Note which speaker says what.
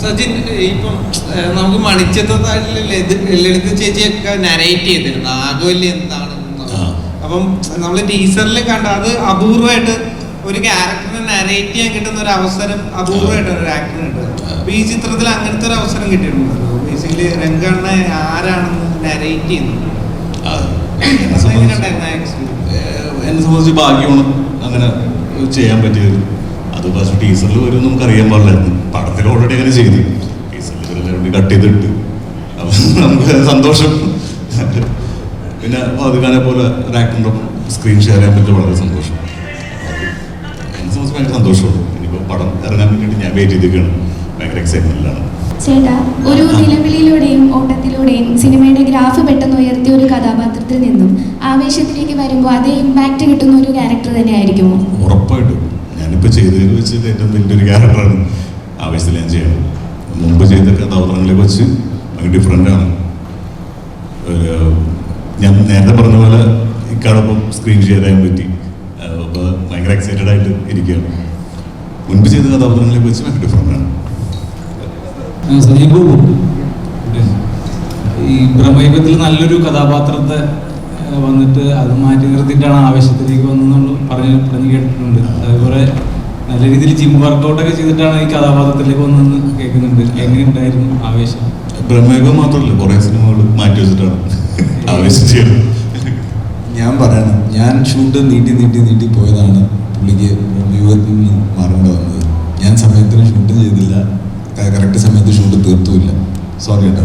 Speaker 1: സജിൻ ഇപ്പം നമുക്ക് മണിച്ചത്താഴിലെ ലളിത ചേച്ചിയൊക്കെ നരേറ്റ് ചെയ്തിരുന്നു ആകവല്ലി
Speaker 2: എന്താണ്
Speaker 1: അപ്പം നമ്മൾ ടീച്ചറിൽ കണ്ട അത് അപൂർവമായിട്ട് ഒരു ക്യാരക്ടറിനെ നരേറ്റ് ചെയ്യാൻ കിട്ടുന്ന ഒരു അവസരം അപൂർവമായിട്ട് ഒരു ആക്ടറിന് കിട്ടുന്നത് അപ്പൊ ഈ ചിത്രത്തിൽ അങ്ങനത്തെ ഒരു അവസരം കിട്ടിയിട്ടുണ്ട്? ബേസിക്കലി രംഗണ്ണ ആരാണെന്ന് നരേറ്റ് ചെയ്യുന്നു?
Speaker 2: എന്നെ സംബന്ധിച്ച് ഭാഗ്യമാണ് അങ്ങനെ ചെയ്യാൻ പറ്റിയത്. അത് പക്ഷേ ടീച്ചറിൽ വരും നമുക്ക് അറിയാൻ പാടില്ലായിരുന്നു. പടത്തിൽ ഓൾറെഡി അങ്ങനെ ചെയ്തു. കട്ട് ചെയ്തിട്ട്. അപ്പം നമുക്ക് സന്തോഷം. പിന്നെ പാതുകാനെ പോലെ ഒരു സ്ക്രീൻ ഷെയർ ചെയ്യാൻ പറ്റിയ വളരെ സന്തോഷം. എന്നെ സംബന്ധിച്ച് ഭയങ്കര സന്തോഷമുള്ളൂ ഇനിയിപ്പോൾ പടം ഇറങ്ങാൻ വേണ്ടിയിട്ട് ഞാൻ വെയിറ്റ് ചെയ്തിരിക്കുകയാണ്. ഭയങ്കര എക്സൈറ്റ്മെന്റിലാണ്
Speaker 3: ചേട്ടാ ഒരു നിലവിളിയിലൂടെയും ഓട്ടത്തിലൂടെയും സിനിമയുടെ ഗ്രാഫ് പെട്ടെന്ന് ഉയർത്തിയ ഒരു കഥാപാത്രത്തിൽ നിന്നും ആവേശത്തിലേക്ക് വരുമ്പോൾ അതേ ഇമ്പാക്റ്റ് കിട്ടുന്ന ഒരു ക്യാരക്ടർ തന്നെ ആയിരിക്കുമോ
Speaker 2: ഉറപ്പായിട്ടും. ഞാനിപ്പോൾ ചെയ്തതിൽ വെച്ച് ഏറ്റവും വലിയൊരു ക്യാരക്ടറാണ് ആവശ്യത്തിൽ ഞാൻ ചെയ്യണം. മുമ്പ് ചെയ്ത കഥാപാത്രങ്ങളെ വെച്ച് ഭയങ്കര ഡിഫറെന്റാണ് ഞാൻ നേരത്തെ പറഞ്ഞ പോലെ ഇക്കാടൊപ്പം സ്ക്രീൻ ഷെയർ ചെയ്യാൻ പറ്റി. അപ്പോൾ ഭയങ്കര എക്സൈറ്റഡ് ആയിട്ട് ഇരിക്കുകയാണ്. മുൻപ് ചെയ്ത കഥാപാത്രങ്ങളെ വെച്ച് ഭയങ്കര
Speaker 4: ഡിഫറെന്റാണ്. ഈ ബ്രഹ്മയുഗത്തിൽ നല്ലൊരു കഥാപാത്രത്തെ വന്നിട്ട് അത് മാറ്റി നിർത്തിയിട്ടാണ് ആവേശത്തിലേക്ക് വന്നെന്നുള്ള പറഞ്ഞ് പറഞ്ഞു കേട്ടിട്ടുണ്ട്. അതേപോലെ നല്ല രീതിയിൽ ജിം വർക്കൗട്ടൊക്കെ ചെയ്തിട്ടാണ് ഈ കഥാപാത്രത്തിലേക്ക് വന്നതെന്ന് കേൾക്കുന്നുണ്ട്. എങ്ങനെയുണ്ടായിരുന്നു ആവേശം?
Speaker 2: ബ്രഹ്മയുഗം മാത്രമല്ല കുറേ സിനിമകൾ മാറ്റി വെച്ചിട്ടാണ് ആവേശം ചെയ്യണം
Speaker 5: ഞാൻ പറയണം ഞാൻ ഷൂട്ട് നീട്ടി നീട്ടി നീട്ടി പോയതാണ് പുള്ളിക്ക് യുവത്തിൽ നിന്ന് മാറേണ്ടി വന്നത്. ഞാൻ സമയത്തിന് ഷൂട്ട് ചെയ്തില്ല. കറക്റ്റ് സമയത്ത് ഷൂട്ട് തീർത്തുമില്ല. സോറി കേട്ടോ.